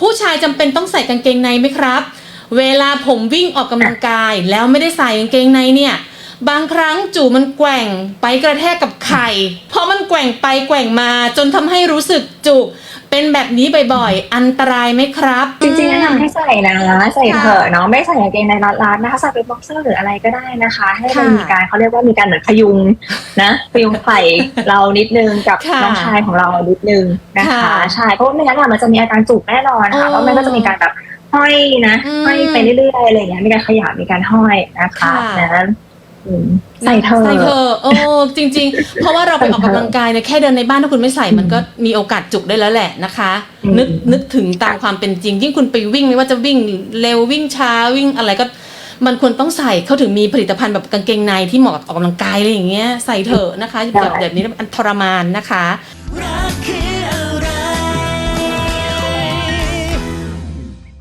ผู้ชายจำเป็นต้องใส่กางเกงในไหมครับ เวลาผมวิ่งออกกำลังกายแล้วไม่ได้ใส่กางเกงในเนี่ย บางครั้งจู่มันแกว่งไปกระแทกกับไข่ เพราะมันแกว่งไปแกว่งมาจนทำให้รู้สึกจุก เป็นแบบนี้บ่อยๆ อันตรายไหมครับ จริงๆแนะนำให้ใส่นะใส่ค่ะเถอะเนาะไม่ใส่กางเกงในรัดๆนะคะใส่เป็นบ็อกเซอร์หรืออะไรก็ได้นะคะ ให้มันค่ะมีการเขาเรียกว่ามีการเหมือนพยุงนะพยุงไข่เรานิดนึงกับค่ะน้องชายของเรานิดนึงนะคะค่ะใช่เพราะว่าไม่งั้นอะมันจะมีอาการจุกแน่นอนค่ะอ๋อเพราะมันก็จะมีการแบบห้อยนะอืมห้อยไปเรื่อยๆอะไรอย่างเงี้ยมีการขยับมีการห้อยนะคะค่ะนะอืม ใส่เถอะใส่เธอะโอ้จริง ๆ เพราะว่าเราไปออกกำลังกายเนี่ยแค่เดินในบ้านถ้าคุณไม่ใส่มันก็มีโอกาสจุกได้แล้วแหละนะคะอืมนึกนึกถึงตามความเป็นจริง ยิ่งคุณไปวิ่งไม่ว่าจะวิ่งเร็ววิ่งช้าวิ่งอะไรก็มันควรต้องใส่เขาถึงมีผลิตภัณฑ์แบบกางเกงในที่เหมาะกับออกกำลังกายอะไรอย่างเงี้ยใส่เถอะนะคะแบบแบบนี้มันทรมานนะคะรักคือ